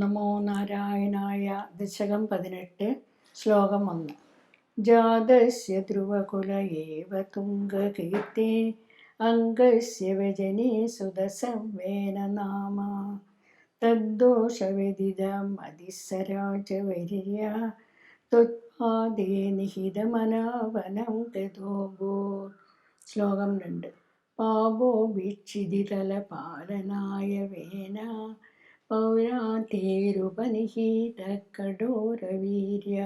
നമോ നാരായണായ ദശകം പതിനെട്ട് ശ്ലോകം ഒന്ന്. ജാതസ്യ ധ്രുവകുല ഏവ തുംഗകീർത്തി അംഗസ്യ വ്യജനേ സുതസംവേന നാമ. തദ്ദോഷവിദിതം അതിസരാജവൈര്യ ത്വത്പാദേ നിഹിതമനാവനം ഗതോഭൂർ ശ്ലോകം രണ്ട്. പാപോ വീക്ഷിതിതലപാലനായ വേന പൗരാതേരുപനിഹിതകഠോരവീര്യ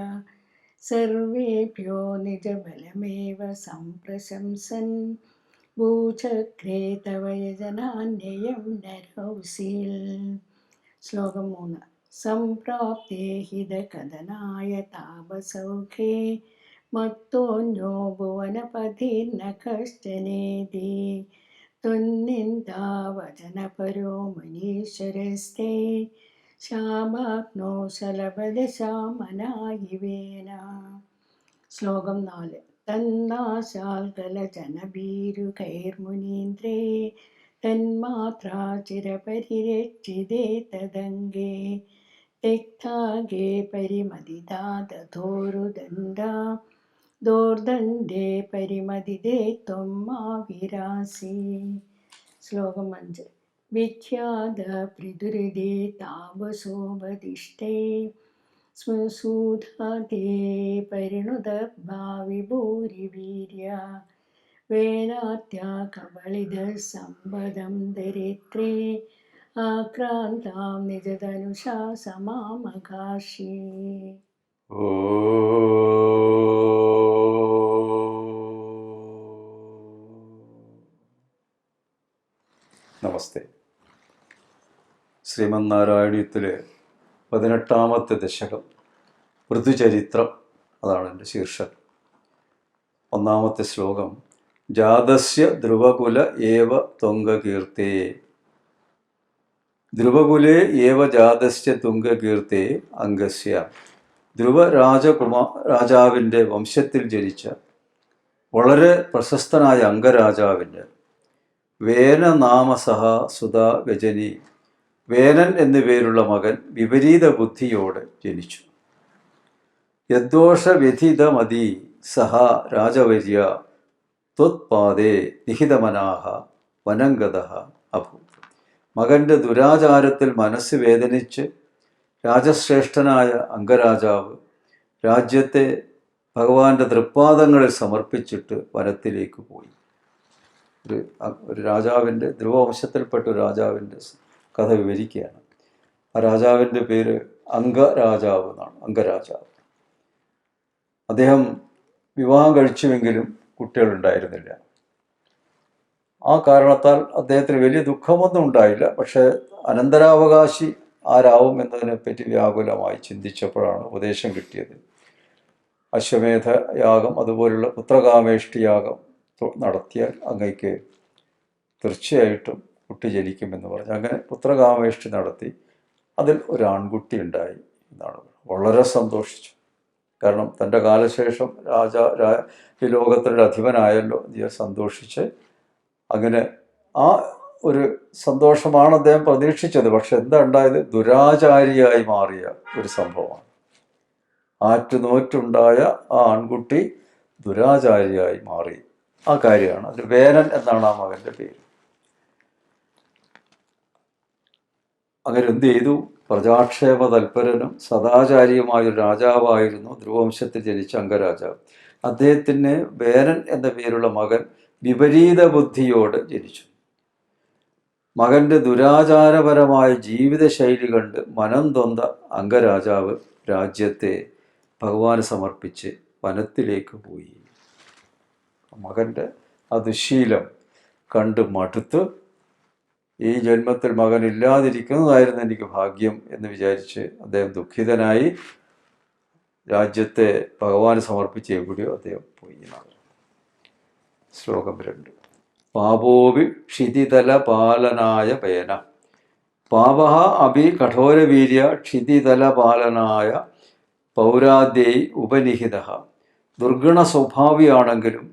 സർവേഭ്യോ നിജബലമേവ സംപ്രശംസൻ. ഭൂചക്രേ തവ യജനാന്യയം നരൗസീൽ ശ്ലോകം മൂന്ന്. സംപ്രാപ്തേ ഹിതകഥനായ താപസൗഖേ. മത്തോന്യോ ഭുവനപതിർന കശ്ചനേതി. ത്വന്നിന്ദാവചനപരോ ശ്യാമാഗ്നോ ശാമാപ്നോ ശലഭദശാമനായിവേന ശ്ലോകം നാല്. തന്നാശാൽകലജനഭീരുകൈർമുനീന്ദ്രേ തന്മാത്രാ ചിരപരിരക്ഷിതേ തദംഗേ. തെക്താഗേ പരിമതിദാതധോരുദണ്ഡ ദോർദണ്ഡേ പരിമതിദേ ത്വം മാ വിരാസി ശ്ലോകം അഞ്ച്. വിഖ്യാത പൃഥുരിതേ താപസോപതിഷ്ഠേ. സ്മസൂധാതേ പരിണുത ഭാവി ഭൂരിവീര്യ വേലാത്യാ കബളിത സമ്പദം ദരിദ്രേ. ആക്രാന്താം നിജതനുഷാ ശ്രീമന്നാരായണീയത്തിലെ പതിനെട്ടാമത്തെ ദശകം ഋതുചരിത്രം അതാണ് എന്റെ ശീർഷകം. ഒന്നാമത്തെ ശ്ലോകം ജാതസ്യ ധ്രുവകുല ഏവ തൊങ്കകീർത്തേ ധ്രുവകുലേ ഏവ ജാതസ്യ തുങ്കകീർത്തേ അംഗസ്യ. ധ്രുവ രാജകുമാ രാജാവിന്റെ വംശത്തിൽ ജനിച്ച വളരെ പ്രശസ്തനായ അംഗരാജാവിന്റെ വേനനാമസഹ സുധ വ്യജനി വേനൻ എന്നു പേരുള്ള മകൻ വിപരീത ബുദ്ധിയോടെ ജനിച്ചു. യദ്ദോഷവ്യഥിതമതി സഹ രാജവര്യ ത്വത്പാദേ നിഹിതമനാഹ വനംഗത അഭൂ. മകന്റെ ദുരാചാരത്തിൽ മനസ്സ് വേദനിച്ച് രാജശ്രേഷ്ഠനായ അംഗരാജാവ് രാജ്യത്തെ ഭഗവാന്റെ തൃപ്പാദങ്ങളിൽ സമർപ്പിച്ചിട്ട് വനത്തിലേക്ക് പോയി. ഒരു ഒരു രാജാവിന്റെ ധ്രുവവംശത്തിൽപ്പെട്ട രാജാവിന്റെ കഥ വിവരിക്കുകയാണ്. ആ രാജാവിന്റെ പേര് അംഗരാജാവ് എന്നാണ് അംഗരാജാവ്. അദ്ദേഹം വിവാഹം കഴിച്ചുവെങ്കിലും കുട്ടികളുണ്ടായിരുന്നില്ല. ആ കാരണത്താൽ അദ്ദേഹത്തിന് വലിയ ദുഃഖമൊന്നും ഉണ്ടായില്ല. പക്ഷേ അനന്തരാവകാശി ആരാവും എന്നതിനെപ്പറ്റി വ്യാകുലമായി ചിന്തിച്ചപ്പോഴാണ് ഉപദേശം കിട്ടിയത്. അശ്വമേധ യാഗം അതുപോലുള്ള പുത്രകാമേഷ്ടി യാഗം നടത്തിയാൽ അങ്ങയ്ക്ക് തീർച്ചയായിട്ടും കുട്ടി ജനിക്കുമെന്ന് പറഞ്ഞു. അങ്ങനെ പുത്രകാമേഷ്ടി നടത്തി. അതിൽ ഒരു ആൺകുട്ടി ഉണ്ടായി എന്നാണ് വളരെ സന്തോഷിച്ചു. കാരണം തന്റെ കാലശേഷം രാജ ഈ ലോകത്തിന്റെ അധിപനായല്ലോ. എന്ന് സന്തോഷിച്ച് അങ്ങനെ ആ ഒരു സന്തോഷമാണ് അദ്ദേഹം പ്രതീക്ഷിച്ചത്. പക്ഷെ എന്താ ഉണ്ടായത്? ദുരാചാരിയായി മാറിയ ഒരു സംഭവമാണ്. ആറ്റുനോറ്റുണ്ടായ ആ ആൺകുട്ടി ദുരാചാരിയായി മാറി. ആ കാര്യമാണ്. അതിൽ വേനൻ എന്നാണ് ആ മകന്റെ പേര്. അങ്ങനെ എന്ത് ചെയ്തു? പ്രജാക്ഷേമ തൽപരനും സദാചാരിയുമായ ഒരു രാജാവായിരുന്നു ധ്രുവംശത്തിൽ ജനിച്ച അംഗരാജാവ്. അദ്ദേഹത്തിന് വേനൻ എന്ന പേരുള്ള മകൻ വിപരീത ബുദ്ധിയോട് ജനിച്ചു. മകന്റെ ദുരാചാരപരമായ ജീവിതശൈലി കണ്ട് മനം തൊന്ത അംഗരാജാവ് രാജ്യത്തെ ഭഗവാന് സമർപ്പിച്ച് വനത്തിലേക്ക് പോയി. മകന്റെ ആ ദുശീലം കണ്ട് മടുത്ത് ഈ ജന്മത്തിൽ മകൻ ഇല്ലാതിരിക്കുന്നതായിരുന്നു എനിക്ക് ഭാഗ്യം എന്ന് വിചാരിച്ച് അദ്ദേഹം ദുഃഖിതനായി രാജ്യത്തെ ഭഗവാന് സമർപ്പിച്ച് എവിടെയോ അദ്ദേഹം പോയി ശ്ലോകം രണ്ട്. പാപോവി ക്ഷിതിതല പാലനായ പേന. പാപ അഭി കഠോരവീര്യ ക്ഷിതിതല പാലനായ പൗരാദ്യൈ ഉപനിഹിത ദുർഗുണ സ്വഭാവിയാണെങ്കിലും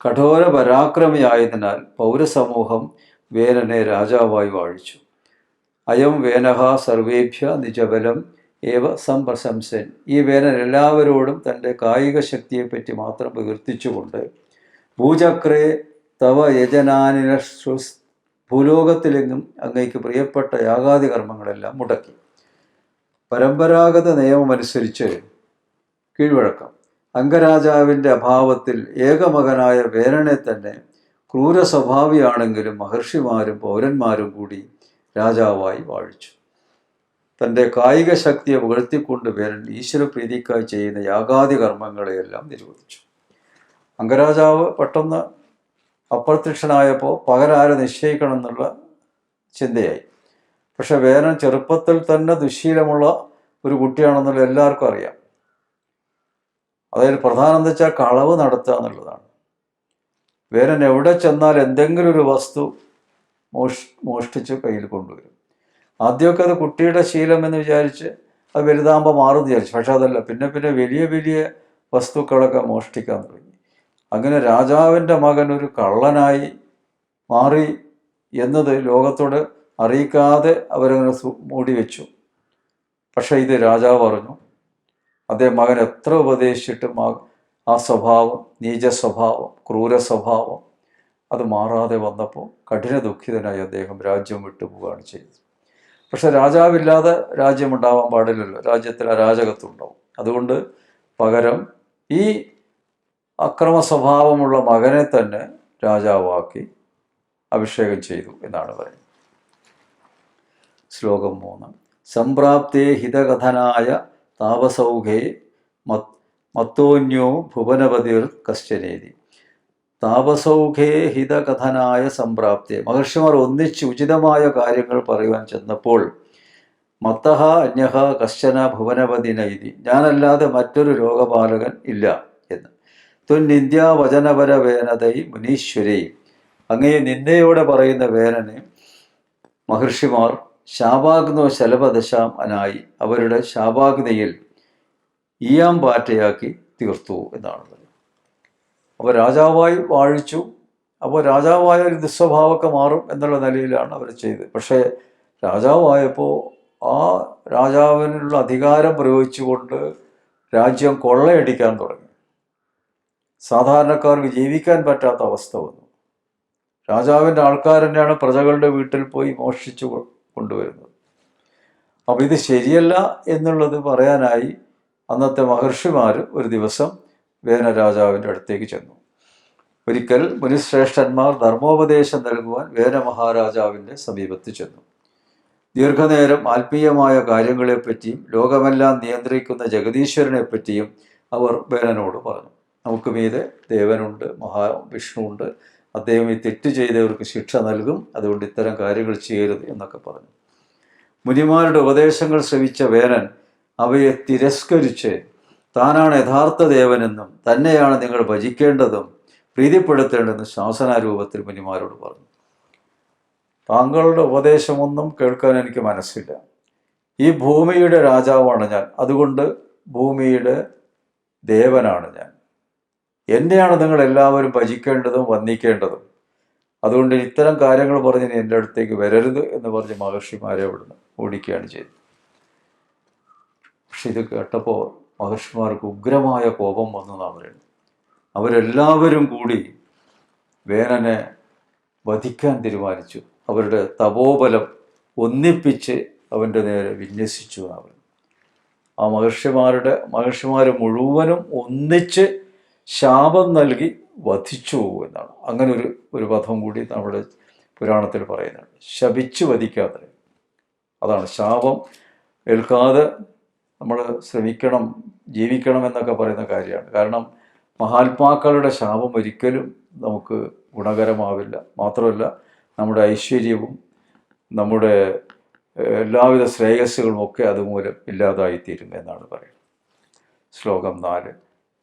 കഠോര പരാക്രമിയായതിനാൽ പൗരസമൂഹം വേനനെ രാജാവായി വാഴിച്ചു. അയം വേനഹ സർവേഭ്യ നിജബലം ഏവ സംപ്രശംസൻ. ഈ വേനൻ എല്ലാവരോടും തന്റെ കായിക ശക്തിയെപ്പറ്റി മാത്രം പ്രകീർത്തിച്ചുകൊണ്ട് ഭൂചക്രേ തവ യജനാനിന ഭൂലോകത്തിലെങ്ങും അങ്ങേക്ക് പ്രിയപ്പെട്ട യാഗാദി കർമ്മങ്ങളെല്ലാം മുടക്കി. പരമ്പരാഗത നിയമമനുസരിച്ച് കീഴ്വഴക്കം. അംഗരാജാവിന്റെ അഭാവത്തിൽ ഏകമകനായ വേരനെ തന്നെ ക്രൂര സ്വഭാവിയാണെങ്കിലും മഹർഷിമാരും പൗരന്മാരും കൂടി രാജാവായി വാഴിച്ചു. തന്റെ കായിക ശക്തിയെ പുകഴ്ത്തിക്കൊണ്ട് വേരൻ ഈശ്വരപ്രീതിക്കായി ചെയ്യുന്ന യാഗാദി കർമ്മങ്ങളെയെല്ലാം നിരോധിച്ചു. അംഗരാജാവ് പെട്ടെന്ന് അപ്രത്യക്ഷനായപ്പോൾ പകരാരെ നിശ്ചയിക്കണം എന്നുള്ള ചിന്തയായി. പക്ഷെ വേനൽ ചെറുപ്പത്തിൽ തന്നെ ദുശ്ശീലമുള്ള ഒരു കുട്ടിയാണെന്നുള്ള എല്ലാവർക്കും അറിയാം. അതായത് പ്രധാനം എന്താ വെച്ചാൽ കളവ് നടത്തുക എന്നുള്ളതാണ്. വേരൻ എവിടെ ചെന്നാൽ എന്തെങ്കിലും ഒരു വസ്തു മോഷ് മോഷ്ടിച്ച് കയ്യിൽ കൊണ്ടുവരും. ആദ്യമൊക്കെ അത് കുട്ടിയുടെ ശീലം എന്ന് വിചാരിച്ച് അത് വലുതാകുമ്പോൾ മാറും വിചാരിച്ചു. പക്ഷെ അതല്ല പിന്നെ പിന്നെ വലിയ വലിയ വസ്തുക്കളൊക്കെ മോഷ്ടിക്കാൻ തുടങ്ങി. അങ്ങനെ രാജാവിന്റെ മകൻ ഒരു കള്ളനായി മാറി എന്നത് ലോകത്തോട് അറിയിക്കാതെ അവരങ്ങനെ മൂടി വെച്ചു. പക്ഷേ ഇത് രാജാവ് അറിഞ്ഞു. അദ്ദേഹം മകൻ എത്ര ഉപദേശിച്ചിട്ടും ആ സ്വഭാവം നീച സ്വഭാവം ക്രൂര സ്വഭാവം അത് മാറാതെ വന്നപ്പോൾ കഠിന ദുഃഖിതനായി അദ്ദേഹം രാജ്യം വിട്ടുപോവുകയാണ് ചെയ്തത്. പക്ഷെ രാജാവില്ലാതെ രാജ്യമുണ്ടാവാൻ പാടില്ലല്ലോ. രാജ്യത്തിൽ അരാജകത്വം ഉണ്ടാവും അതുകൊണ്ട് പകരം ഈ അക്രമ സ്വഭാവമുള്ള മകനെ തന്നെ രാജാവാക്കി അഭിഷേകം ചെയ്തു എന്നാണ് പറയുന്നത്. ശ്ലോകം മൂന്ന്. സംപ്രാപ്തേ ഹിതകഥനായ താപസൗഘേ മത് മത്തോന്യോ ഭുവനപതിർ കശ്ചനേതി. താപസൗഖേ ഹിതകഥനായ സംപ്രാപ്തി. മഹർഷിമാർ ഒന്നിച്ച് ഉചിതമായ കാര്യങ്ങൾ പറയുവാൻ ചെന്നപ്പോൾ മത്തഹ അന്യഹ കശ്ചന ഭുവനപതി നൈതി ഞാനല്ലാതെ മറ്റൊരു രോഗപാലകൻ ഇല്ല എന്ന്. തുന്നിന്ത്യ വചനപര വേനതൈ മുനീശ്വരി. അങ്ങേ നിന്ദയോടെ പറയുന്ന വേനനെ മഹർഷിമാർ ശാപാഗ്നോ ശലഭദശാം അനായി. അവരുടെ ശാപാഗ്നയിൽ ഈയാം പാറ്റയാക്കി തീർത്തു എന്നാണ് പറയുന്നത് അപ്പോൾ രാജാവായി വാഴിച്ചു. അപ്പോൾ രാജാവായ ഒരു ദുസ്വഭാവമൊക്കെ മാറും എന്നുള്ള നിലയിലാണ് അവർ ചെയ്തത്. പക്ഷേ രാജാവായപ്പോൾ ആ രാജാവിനുള്ള അധികാരം പ്രയോഗിച്ചുകൊണ്ട് രാജ്യം കൊള്ളയടിക്കാൻ തുടങ്ങി. സാധാരണക്കാർക്ക് ജീവിക്കാൻ പറ്റാത്ത അവസ്ഥ വന്നു. രാജാവിന്റെ ആൾക്കാർ തന്നെയാണ് പ്രജകളുടെ വീട്ടിൽ പോയി മോഷ്ടിച്ചു കൊണ്ടുവരുന്നത്. അപ്പോൾ ഇത് ശരിയല്ല എന്നുള്ളത് പറയാനായി അന്നത്തെ മഹർഷിമാർ ഒരു ദിവസം വേനരാജാവിന്റെ അടുത്തേക്ക് ചെന്നു. ഒരിക്കൽ മുനിശ്രേഷ്ഠന്മാർ ധർമ്മോപദേശം നൽകുവാൻ വേന മഹാരാജാവിന്റെ സമീപത്ത് ചെന്നു. ദീർഘനേരം ആത്മീയമായ കാര്യങ്ങളെപ്പറ്റിയും ലോകമെല്ലാം നിയന്ത്രിക്കുന്ന ജഗദീശ്വരനെപ്പറ്റിയും അവർ വേനനോട് പറഞ്ഞു. നമുക്ക് മീതെ ദേവനുണ്ട് മഹാവിഷ്ണുവുണ്ട് അദ്ദേഹം ഈ തെറ്റ് ചെയ്തവർക്ക് ശിക്ഷ നൽകും. അതുകൊണ്ട് ഇത്തരം കാര്യങ്ങൾ ചെയ്യരുത് എന്നൊക്കെ പറഞ്ഞു. മുനിമാരുടെ ഉപദേശങ്ങൾ ശ്രവിച്ച വേനൻ അവയെ തിരസ്കരിച്ച് താനാണ് യഥാർത്ഥ ദേവനെന്നും തന്നെയാണ് നിങ്ങൾ ഭജിക്കേണ്ടതും പ്രീതിപ്പെടുത്തേണ്ടതെന്നും ശാസനാരൂപത്തിൽ മുനിമാരോട് പറഞ്ഞു. താങ്കളുടെ ഉപദേശമൊന്നും കേൾക്കാൻ എനിക്ക് മനസ്സില്ല. ഈ ഭൂമിയുടെ രാജാവാണ് ഞാൻ. അതുകൊണ്ട് ഭൂമിയുടെ ദേവനാണ് ഞാൻ. എന്നെയാണ് നിങ്ങൾ എല്ലാവരും ഭജിക്കേണ്ടതും വന്ദിക്കേണ്ടതും. അതുകൊണ്ട് ഇത്തരം കാര്യങ്ങൾ പറഞ്ഞ് എന്റെ അടുത്തേക്ക് വരരുത് എന്ന് പറഞ്ഞ് മഹർഷിമാരെ അവിടുന്ന് ഓടിക്കുകയാണ് ചെയ്തത്. പക്ഷെ ഇത് കേട്ടപ്പോൾ മഹർഷിമാർക്ക് ഉഗ്രമായ കോപം വന്നു എന്നാണ് പറയുന്നത്. അവരെല്ലാവരും കൂടി വേനനെ വധിക്കാൻ തീരുമാനിച്ചു. അവരുടെ തപോബലം ഒന്നിപ്പിച്ച് അവന്റെ നേരെ വിന്യസിച്ചു അവർ ആ മഹർഷിമാരുടെ മഹർഷിമാർ മുഴുവനും ഒന്നിച്ച് ശാപം നൽകി വധിച്ചു എന്നാണ്. അങ്ങനെ ഒരു ഒരു പദം കൂടി നമ്മുടെ പുരാണത്തിൽ പറയുന്നുണ്ട്. ശപിച്ചു വധിക്കാതെ അതാണ് ശാപം ഏൽക്കാതെ നമ്മൾ ശ്രമിക്കണം ജീവിക്കണം എന്നൊക്കെ പറയുന്ന കാര്യമാണ്. കാരണം മഹാത്മാക്കളുടെ ശാപം ഒരിക്കലും നമുക്ക് ഗുണകരമാവില്ല. മാത്രമല്ല നമ്മുടെ ഐശ്വര്യവും നമ്മുടെ എല്ലാവിധ ശ്രേയസ്സുകളും ഒക്കെ അതുമൂലം ഇല്ലാതായിത്തീരും എന്നാണ് പറയുന്നത്. ശ്ലോകം നാല്.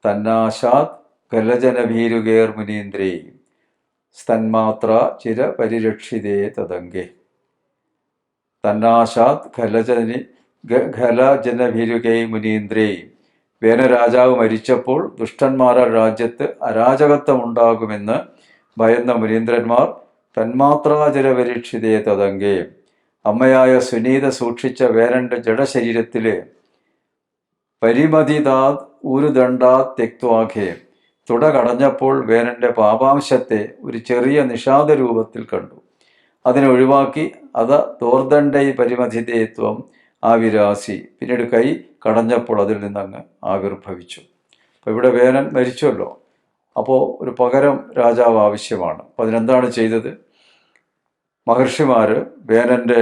തന്നാശാത് ഗലജനഭീരുകേർ മുനീന്ദ്രേ സ്തന്മാത്ര ചിര പരിരക്ഷിതേ തദങ്കേ തന്നാശാത് ഖലജനി ഗ- ഖലജനഭീരുകൈ മുനീന്ദ്രേ. വേനരാജാവ് മരിച്ചപ്പോൾ ദുഷ്ടന്മാരുടെ രാജ്യത്ത് അരാജകത്വമുണ്ടാകുമെന്ന് ഭയന്ന മുനീന്ദ്രന്മാർ തന്മാത്രാചര പരീക്ഷിതയെ തദംഗേ. അമ്മയായ സുനീത സൂക്ഷിച്ച വേനന്റെ ജഡശരീരത്തിലെ പരിമതിതാ ഊരുദണ്ഡാ തെക്വാഖേ തുട കടഞ്ഞപ്പോൾ വേനന്റെ പാപാംശത്തെ ഒരു ചെറിയ നിഷാദ രൂപത്തിൽ കണ്ടു. അതിനെ ഒഴിവാക്കി അത ദോർദണ്ഡ പരിമതിതേത്വം ആവിരാസി. പിന്നീട് കൈ കടഞ്ഞപ്പോൾ അതിൽ നിന്നങ്ങ് ആവിർഭവിച്ചു. അപ്പോൾ ഇവിടെ വേനൻ മരിച്ചല്ലോ അപ്പോൾ ഒരു പകരം രാജാവ് ആവശ്യമാണ്. അപ്പം അതിനെന്താണ് ചെയ്തത്? മഹർഷിമാർ വേനന്റെ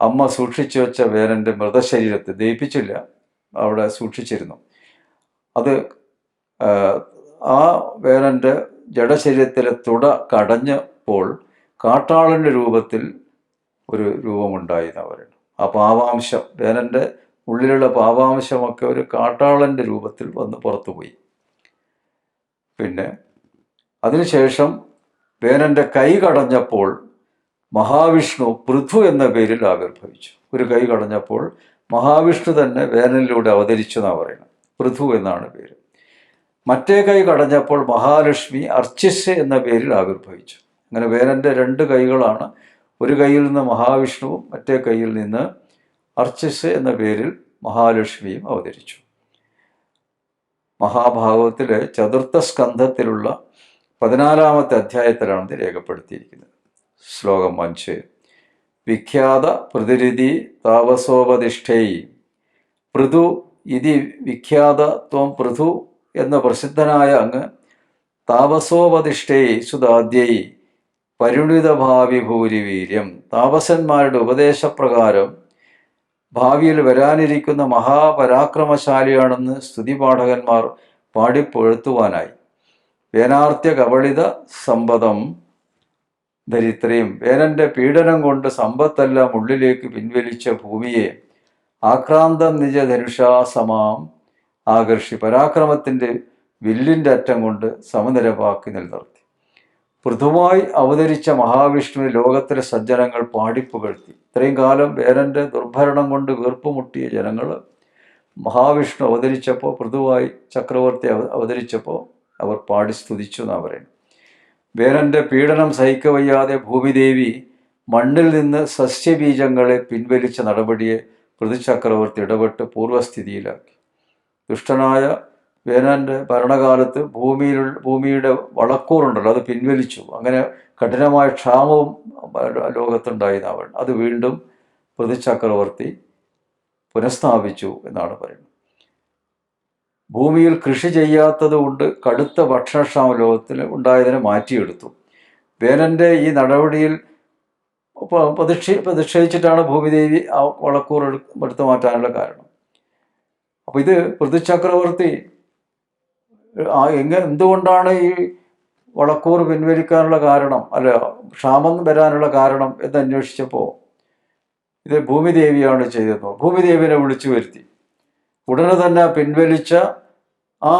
അമ്മ സൂക്ഷിച്ചു വെച്ച വേനന്റെ മൃതശരീരത്തെ ദയിപ്പിച്ചില്ല അവിടെ സൂക്ഷിച്ചിരുന്നു. അത് ആ വേനന്റെ ജഡശരീരത്തിലെ തുട കടഞ്ഞപ്പോൾ കാട്ടാളന്റെ രൂപത്തിൽ ഒരു രൂപമുണ്ടായി എന്ന് പറയുന്നു ആ പാവാംശം വേനന്റെ ഉള്ളിലുള്ള പാവാംശമൊക്കെ ഒരു കാട്ടാളന്റെ രൂപത്തിൽ വന്ന് പുറത്തുപോയി. പിന്നെ അതിനുശേഷം വേനന്റെ കൈ കടഞ്ഞപ്പോൾ മഹാവിഷ്ണു പൃഥു എന്ന പേരിൽ ആവിർഭവിച്ചു. ഒരു കൈ കടഞ്ഞപ്പോൾ മഹാവിഷ്ണു തന്നെ വേനലിലൂടെ അവതരിച്ചു എന്നാണ് പറയുന്നത്. പൃഥു എന്നാണ് പേര്. മറ്റേ കൈ കടഞ്ഞപ്പോൾ മഹാലക്ഷ്മി അർച്ചിസ് എന്ന പേരിൽ ആവിർഭവിച്ചു. അങ്ങനെ വേനന്റെ രണ്ട് കൈകളാണ് ഒരു കയ്യിൽ നിന്ന് മഹാവിഷ്ണുവും മറ്റേ കയ്യിൽ നിന്ന് അർച്ചസ് എന്ന പേരിൽ മഹാലക്ഷ്മിയും അവതരിച്ചു. മഹാഭാഗവത്തിലെ ചതുർത്ഥ സ്കന്ധത്തിലുള്ള പതിനാലാമത്തെ അധ്യായത്തിലാണ് ഇത് രേഖപ്പെടുത്തിയിരിക്കുന്നത്. ശ്ലോകം അഞ്ച്. വിഖ്യാത പ്രതിരിധി താപസോപതിഷ്ഠൈ. പൃഥു ഇതി വിഖ്യാത ത്വം പൃഥു എന്ന പ്രസിദ്ധനായ അങ്ങ് താപസോപതിഷ്ഠൈ സുതാദ്യൈ പരിണിതഭാവി ഭൂരിവീര്യം താപസന്മാരുടെ ഉപദേശപ്രകാരം ഭാവിയിൽ വരാനിരിക്കുന്ന മഹാപരാക്രമശാലിയാണെന്ന് സ്തുതിപാഠകന്മാർ പാടിപ്പൊഴുത്തുവാനായി. വേനാർത്യ കവളിത സമ്പദം ദരിദ്രയും വേനന്റെ പീഡനം കൊണ്ട് സമ്പത്തെല്ലാം ഉള്ളിലേക്ക് പിൻവലിച്ച ഭൂമിയെ ആക്രാന്തം നിജ ധനുഷാസമാം ആകർഷി. പരാക്രമത്തിന്റെ വില്ലിന്റെ അറ്റം കൊണ്ട് സമനിരപ്പാക്കി നിലനിർത്തി. പൃഥുവായി അവതരിച്ച മഹാവിഷ്ണു ലോകത്തിലെ സജ്ജനങ്ങൾ പാടിപ്പുകഴ്ത്തി. ഇത്രയും കാലം വേനന്റെ ദുർഭരണം കൊണ്ട് വീർപ്പുമുട്ടിയ ജനങ്ങൾ മഹാവിഷ്ണു അവതരിച്ചപ്പോൾ പൃഥുവായി ചക്രവർത്തി അവ- അവതരിച്ചപ്പോൾ അവർ പാടി സ്തുതിച്ചു എന്നാണ് പറയുന്നത് വേനന്റെ പീഡനം സഹിക്കവയ്യാതെ ഭൂമിദേവി മണ്ണിൽ നിന്ന് സസ്യബീജങ്ങളെ പിൻവലിച്ച നടപടിയെ പൃഥുചക്രവർത്തി ഇടപെട്ട് പൂർവസ്ഥിതിയിലാക്കി ദുഷ്ടനായ വേനന്റെ ഭരണകാലത്ത് ഭൂമിയിൽ ഭൂമിയുടെ വളക്കൂറുണ്ടല്ലോ അത് പിൻവലിച്ചു. അങ്ങനെ കഠിനമായ ക്ഷാമവും ലോകത്തുണ്ടായി അവൻ. അത് വീണ്ടും പ്രതിചക്രവർത്തി പുനഃസ്ഥാപിച്ചു എന്നാണ് പറയുന്നത്. ഭൂമിയിൽ കൃഷി ചെയ്യാത്തത് കൊണ്ട് കടുത്ത ഭക്ഷണക്ഷാമ ലോകത്തിൽ ഉണ്ടായതിനെ മാറ്റിയെടുത്തു. വേനന്റെ ഈ നടപടിയിൽ പ- പ്രതിഷേ പ്രതിഷേധിച്ചിട്ടാണ് ഭൂമിദേവി ആ വളക്കൂർ എടു- എടുത്തു മാറ്റാനുള്ള കാരണം. അപ്പോൾ ഇത് പൃഥുചക്രവർത്തി ആ എങ്ങ എന്തുകൊണ്ടാണ് ഈ വളക്കൂർ പിൻവലിക്കാനുള്ള കാരണം അല്ല ക്ഷാമം വരാനുള്ള കാരണം എന്ന് അന്വേഷിച്ചപ്പോൾ ഇത് ഭൂമിദേവിയാണ് ചെയ്തത്. ഭൂമിദേവിനെ വിളിച്ചു വരുത്തി. ഉടനെ തന്നെ പിൻവലിച്ച ആ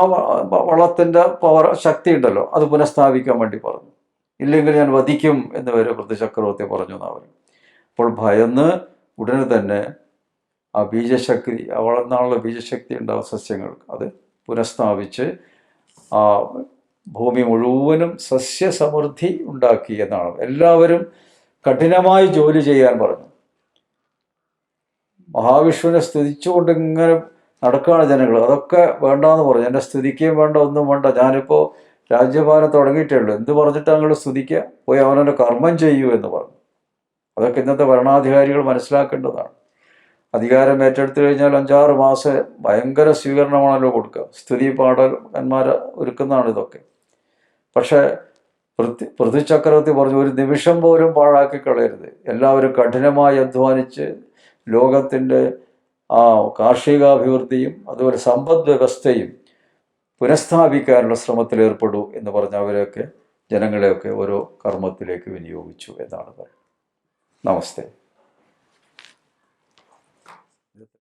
വളത്തിന്റെ പവർ ശക്തി ഉണ്ടല്ലോ അത് പുനഃസ്ഥാപിക്കാൻ വേണ്ടി പറഞ്ഞു. ഇല്ലെങ്കിൽ ഞാൻ വധിക്കും എന്ന് വരെ പൃഥ്വിചക്രവർത്തി പറഞ്ഞു എന്നാ പറഞ്ഞു അപ്പോൾ ഭയന്ന് ഉടനെ തന്നെ ആ ബീജശക്തി ആ വളർന്നാളുള്ള ബീജശക്തി ഉണ്ടാവും സസ്യങ്ങൾക്ക് അത് പുനഃസ്ഥാപിച്ച് ആ ഭൂമി മുഴുവനും സസ്യസമൃദ്ധി ഉണ്ടാക്കി എന്നാണ്. എല്ലാവരും കഠിനമായി ജോലി ചെയ്യാൻ പറഞ്ഞു. മഹാവിഷ്ണുവിനെ സ്തുതിച്ചുകൊണ്ട് ഇങ്ങനെ നടക്കുകയാണ് ജനങ്ങൾ. അതൊക്കെ വേണ്ടാന്ന് പറഞ്ഞു. എന്നെ സ്തുതിക്കുകയും വേണ്ട ഒന്നും വേണ്ട. ഞാനിപ്പോൾ രാജ്യഭാരം തുടങ്ങിയിട്ടേ ഉള്ളൂ എന്ത് പറഞ്ഞിട്ട് നിങ്ങൾ സ്തുതിക്കുക? പോയി അവനവന്റെ കർമ്മം ചെയ്യൂ എന്ന് പറഞ്ഞു. അതൊക്കെ ഇന്നത്തെ ഭരണാധികാരികൾ മനസ്സിലാക്കേണ്ടതാണ്. അധികാരം ഏറ്റെടുത്തു കഴിഞ്ഞാൽ അഞ്ചാറ് മാസം ഭയങ്കര സ്വീകരണമാണല്ലോ കൊടുക്കുക. സ്തുതി പാടകന്മാർ ഒരുക്കുന്നതാണ് ഇതൊക്കെ. പക്ഷേ പൃഥ്വി പൃഥ്വി ചക്രവർത്തി പറഞ്ഞു ഒരു നിമിഷം പോലും പാഴാക്കി കളയരുത്. എല്ലാവരും കഠിനമായി അധ്വാനിച്ച് ലോകത്തിന്റെ ആ കാർഷികാഭിവൃദ്ധിയും അതുപോലെ സമ്പദ് വ്യവസ്ഥയും പുനഃസ്ഥാപിക്കാനുള്ള ശ്രമത്തിൽ ഏർപ്പെടൂ എന്ന് പറഞ്ഞ അവരെയൊക്കെ ജനങ്ങളെയൊക്കെ ഓരോ കർമ്മത്തിലേക്ക് വിനിയോഗിച്ചു എന്നാണ് പറയുന്നത്. നമസ്തേ.